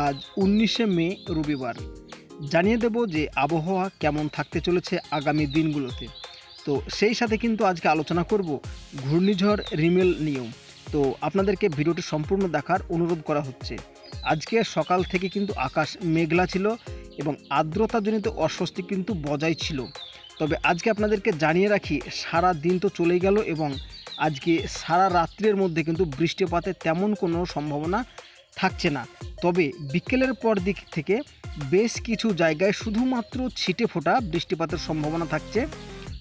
আজ উনিশে মে, রবিবার। জানিয়ে দেব যে আবহাওয়া কেমন থাকতে চলেছে আগামী দিনগুলোতে। তো সেই সাথে কিন্তু আজকে আলোচনা করব ঘূর্ণিঝড় রিমেল নিয়ম তো আপনাদেরকে ভিডিওটি সম্পূর্ণ দেখার অনুরোধ করা হচ্ছে। আজকে সকাল থেকে কিন্তু আকাশ মেঘলা ছিল এবং আর্দ্রতাজনিত অস্বস্তি কিন্তু বজায় ছিল। তবে আজকে আপনাদেরকে জানিয়ে রাখি, সারা দিন তো চলেই গেল এবং আজকে সারা রাত্রের মধ্যে কিন্তু বৃষ্টিপাতের তেমন কোনো সম্ভাবনা থাকছে না। তবে বিকেলের পর দিক থেকে বেশ কিছু জায়গায় শুধুমাত্র ছিটে ফোটা বৃষ্টিপাতের সম্ভাবনা থাকছে।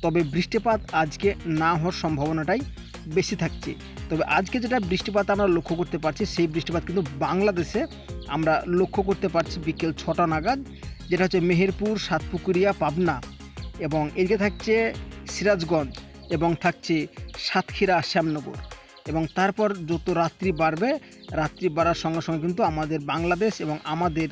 তবে বৃষ্টিপাত আজকে না হওয়ার সম্ভাবনাটাই বেশি থাকছে। তবে আজকে যেটা বৃষ্টিপাত আমরা লক্ষ্য করতে পারছি, সেই বৃষ্টিপাত কিন্তু বাংলাদেশে আমরা লক্ষ্য করতে পারছি বিকেল ছটা নাগাদ, যেটা হচ্ছে মেহেরপুর, সাতপুকুরিয়া, পাবনা এবং এদিকে থাকছে সিরাজগঞ্জ এবং থাকছে সাতক্ষীরা, শ্যামনগর। এবং তারপর যত রাত্রি বাড়বে, রাত্রি বাড়ার সঙ্গে সঙ্গে কিন্তু আমাদের বাংলাদেশ এবং আমাদের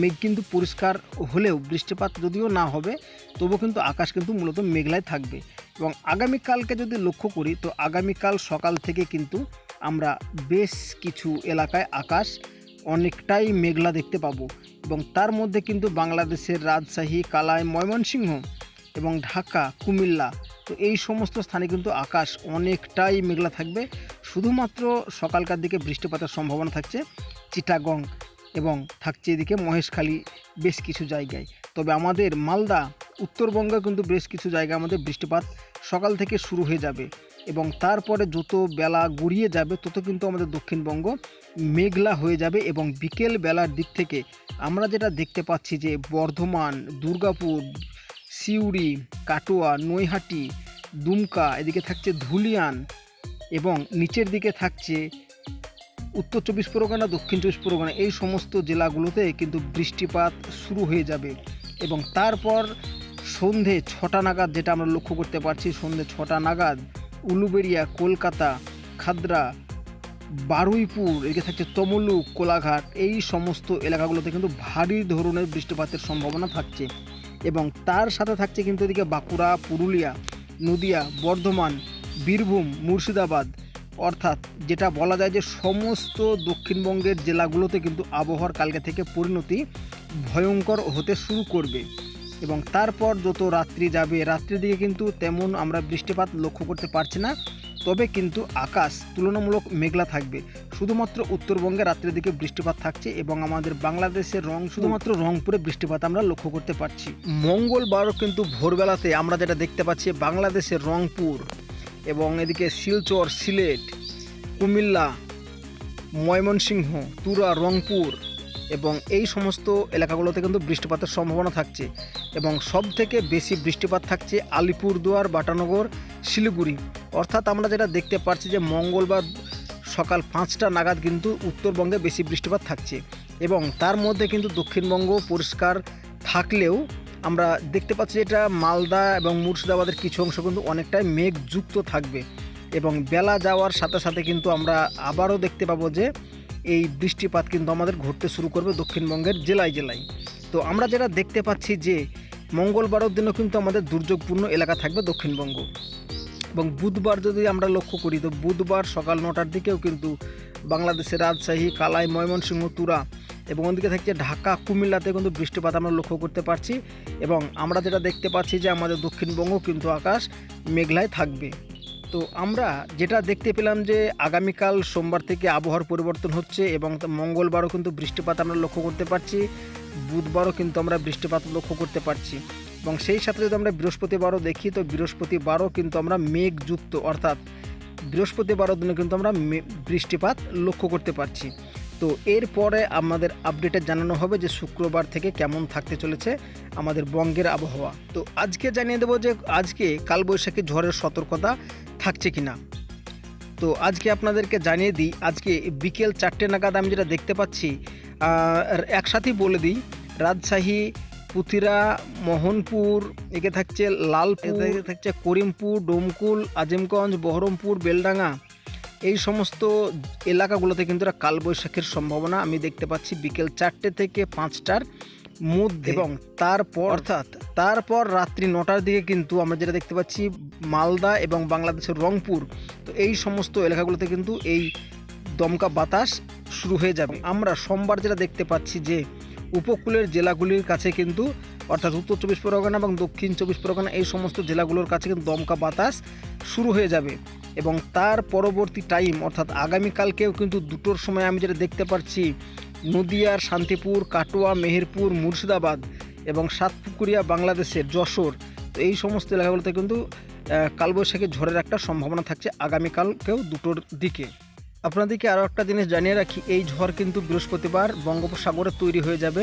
মেঘ কিন্তু পরিষ্কার হলেও বৃষ্টিপাত যদিও না হবে তবু কিন্তু আকাশ কিন্তু মূলত মেঘলায় থাকবে। এবং আগামীকালকে যদি লক্ষ্য করি, তো আগামীকাল সকাল থেকে কিন্তু আমরা বেশ কিছু এলাকায় আকাশ অনেকটাই মেঘলা দেখতে পাবো এবং তার মধ্যে কিন্তু বাংলাদেশের রাজশাহী, কালাই, ময়মনসিংহ এবং ঢাকা, কুমিল্লা, তো এই সমস্ত স্থানে কিন্তু আকাশ অনেকটাই মেঘলা থাকবে। শুধুমাত্র সকালকার দিকে বৃষ্টিপাতের সম্ভাবনা থাকছে চিটাগং এবং থাকছে এদিকে মহেশখালী বেশ কিছু জায়গায়। তবে আমাদের মালদা, উত্তরবঙ্গে কিন্তু বেশ কিছু জায়গায় আমাদের বৃষ্টিপাত সকাল থেকে শুরু হয়ে যাবে এবং তারপরে যত বেলা গড়িয়ে যাবে তত কিন্তু আমাদের দক্ষিণবঙ্গ মেঘলা হয়ে যাবে এবং বিকেল বেলার দিক থেকে আমরা যেটা দেখতে পাচ্ছি যে বর্ধমান, দুর্গাপুর, সিউড়ি, কাটোয়া, নৈহাটি, দুমকা, এদিকে থাকছে ধুলিয়ান এবং নিচের দিকে থাকছে উত্তর চব্বিশ পরগনা, দক্ষিণ চব্বিশ পরগনা, এই সমস্ত জেলাগুলোতে কিন্তু বৃষ্টিপাত শুরু হয়ে যাবে। এবং তারপর সন্ধে ছটা নাগাদ যেটা আমরা লক্ষ্য করতে পারছি, সন্ধে ছটা নাগাদ উলুবেড়িয়া কলকাতা, খাদ্রা, বারুইপুর, এদিকে থাকছে তমলুক, কোলাঘাট, এই সমস্ত এলাকাগুলোতে কিন্তু ভারী ধরনের বৃষ্টিপাতের সম্ভাবনা থাকছে। এবং তার সাথে থাকছে কিন্তু এদিকে বাঁকুড়া, পুরুলিয়া, নদিয়া, বর্ধমান বীরভূম, মুর্শিদাবাদ, অর্থাৎ যেটা বলা যায় যে সমস্ত দক্ষিণবঙ্গের জেলাগুলোতে কিন্তু আবহাওয়ার কালকে থেকে পরিণতি ভয়ঙ্কর হতে শুরু করবে। এবং তারপর যত রাত্রি যাবে, রাত্রির দিকে কিন্তু তেমন আমরা বৃষ্টিপাত লক্ষ্য করতে পারছি না। তবে কিন্তু আকাশ তুলনামূলক মেঘলা থাকবে। শুধুমাত্র উত্তরবঙ্গে রাত্রির দিকে বৃষ্টিপাত থাকছে এবং আমাদের বাংলাদেশের রং শুধুমাত্র রংপুরে বৃষ্টিপাত আমরা লক্ষ্য করতে পারছি। মঙ্গলবারও কিন্তু ভোরবেলাতে আমরা যেটা দেখতে পাচ্ছি, বাংলাদেশের রংপুর। এবং এদিকে শিলচর, সিলেট, কুমিল্লা, ময়মনসিংহ, তুরা, রংপুর এবং এই সমস্ত এলাকাগুলোতে কিন্তু বৃষ্টিপাতের সম্ভাবনা থাকছে এবং সব থেকে বেশি বৃষ্টিপাত থাকছে আলিপুরদুয়ার, বাটানগর, শিলিগুড়ি। অর্থাৎ আমরা যেটা দেখতে পাচ্ছি যে মঙ্গলবার সকাল পাঁচটা নাগাদ কিন্তু উত্তরবঙ্গে বেশি বৃষ্টিপাত থাকছে এবং তার মধ্যে কিন্তু দক্ষিণবঙ্গ পরিষ্কার থাকলেও আমরা দেখতে পাচ্ছি এটা মালদা এবং মুর্শিদাবাদের কিছু অংশ কিন্তু অনেকটাই মেঘযুক্ত থাকবে। এবং বেলা যাওয়ার সাথে সাথে কিন্তু আমরা আবারও দেখতে পাবো যে এই বৃষ্টিপাত কিন্তু আমাদের ঘটতে শুরু করবে দক্ষিণবঙ্গের জেলায় জেলায়। তো আমরা যেটা দেখতে পাচ্ছি যে মঙ্গলবারের দিনও কিন্তু আমাদের দুর্যোগপূর্ণ এলাকা থাকবে দক্ষিণবঙ্গ। এবং বুধবার যদি আমরা লক্ষ্য করি, তো বুধবার সকাল নটার দিকেও কিন্তু বাংলাদেশের রাজশাহী, কালাই, ময়মনসিংহ, তুরা এবং ওদিকে থাকছে ঢাকা, কুমিল্লাতে কিন্তু বৃষ্টিপাত আমরা লক্ষ্য করতে পারছি এবং আমরা যেটা দেখতে পাচ্ছি যে আমাদের দক্ষিণবঙ্গ কিন্তু আকাশ মেঘলায় থাকবে। তো আমরা যেটা দেখতে পেলাম যে আগামীকাল সোমবার থেকে আবহাওয়ার পরিবর্তন হচ্ছে এবং মঙ্গলবারও কিন্তু বৃষ্টিপাত আমরা লক্ষ্য করতে পারছি, বুধবারও কিন্তু আমরা বৃষ্টিপাত লক্ষ্য করতে পারছি এবং সেই সাথে যদি আমরা বৃহস্পতিবারও দেখি, তো বৃহস্পতিবারও কিন্তু আমরা মেঘযুক্ত অর্থাৎ বৃহস্পতিবারের দিনে কিন্তু আমরা বৃষ্টিপাত লক্ষ্য করতে পারছি। তো এরপরে আমাদের আপডেটে জানানো হবে যে শুক্রবার থেকে কেমন থাকতে চলেছে আমাদের বঙ্গের আবহাওয়া। তো আজকে জানিয়ে দেবো যে আজকে কালবৈশাখী ঝড়ের সতর্কতা থাকছে কি না তো আজকে আপনাদেরকে জানিয়ে দিই আজকে বিকেল চারটে নাগাদ আমি যেটা দেখতে পাচ্ছি একসাথেই বলে দিই রাজশাহী পুতিরা মোহনপুর একে থাকছে লালপুর থাকছে করিমপুর ডোমকুল আজিমগঞ্জ বহরমপুর বেলডাঙ্গা এই সমস্ত এলাকাগুলোতে কিন্তু একটা কালবৈশাখীর সম্ভাবনা আমি দেখতে পাচ্ছি বিকেল চারটে থেকে পাঁচটার মধ্যে। এবং তারপর অর্থাৎ তারপর রাত্রি নটার দিকে কিন্তু আমরা যেটা দেখতে পাচ্ছি মালদা এবং বাংলাদেশের রংপুর তো এই সমস্ত এলাকাগুলোতে কিন্তু এই দমকা বাতাস শুরু হয়ে যাবে। আমরা সোমবার যেটা দেখতে পাচ্ছি যে উপকূলের জেলাগুলির কাছে কিন্তু অর্থাৎ উত্তর চব্বিশ পরগনা এবং দক্ষিণ চব্বিশ পরগনা এই সমস্ত জেলাগুলোর কাছে কিন্তু দমকা বাতাস শুরু হয়ে যাবে। এবং তার পরবর্তী টাইম অর্থাৎ আগামীকালকেও কিন্তু দুটোর সময় আমি যেটা দেখতে পাচ্ছি, নদিয়ার শান্তিপুর, কাটোয়া, মেহেরপুর, মুর্শিদাবাদ এবং সাতপুকুরিয়া, বাংলাদেশের যশোর। তো এই সমস্ত এলাকাগুলোতে কিন্তু কালবৈশাখী ঝড়ের একটা সম্ভাবনা থাকছে আগামীকালকেও দুটোর দিকে। আপনাদেরকে আরও একটা জিনিস জানিয়ে রাখি, এই ঝড় কিন্তু বৃহস্পতিবার বঙ্গোপসাগরে তৈরি হয়ে যাবে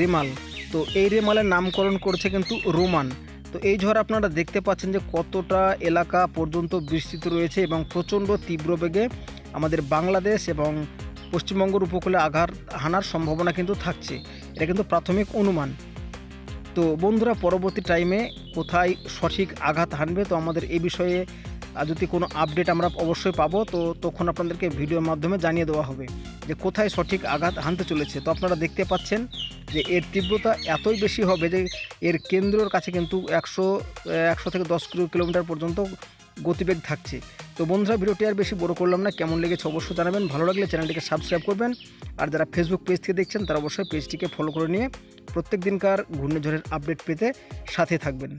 রেমাল। তো এই রেমালের নামকরণ করছে কিন্তু রোমান। তো এই ঝড় আপনারা দেখতে পাচ্ছেন যে কতটা এলাকা পর্যন্ত বিস্তৃত রয়েছে এবং প্রচণ্ড তীব্র বেগে আমাদের বাংলাদেশ এবং পশ্চিমবঙ্গের উপকূলে আঘাত হানার সম্ভাবনা কিন্তু থাকছে। এটা কিন্তু প্রাথমিক অনুমান। তো বন্ধুরা, পরবর্তী টাইমে কোথায় সঠিক আঘাত হানবে, তো আমাদের এই বিষয়ে আহ, যদি কোনো আপডেট আমরা অবশ্যই পাবো তো তখন আপনাদেরকে ভিডিওর মাধ্যমে জানিয়ে দেওয়া হবে যে কোথায় সঠিক আঘাত হানতে চলেছে। তো আপনারা দেখতে পাচ্ছেন যে এর তীব্রতা এতই বেশি হবে যে এর কেন্দ্রের কাছে কিন্তু একশো একশো থেকে দশ কিলো কিলোমিটার পর্যন্ত গতিবেগ থাকছে। তো বন্ধুরা ভিডিওটি আর বেশি বড় করলাম না কেমন লেগেছে অবশ্যই জানাবেন। ভালো লাগলে চ্যানেলটিকে সাবস্ক্রাইব করবেন। আর যারা ফেসবুক পেজ থেকে দেখছেন তারা অবশ্যই পেজটিকে ফলো করে নিয়ে প্রত্যেক দিনকার ঘূর্ণিঝড়ের আপডেট পেতে সাথে থাকবেন।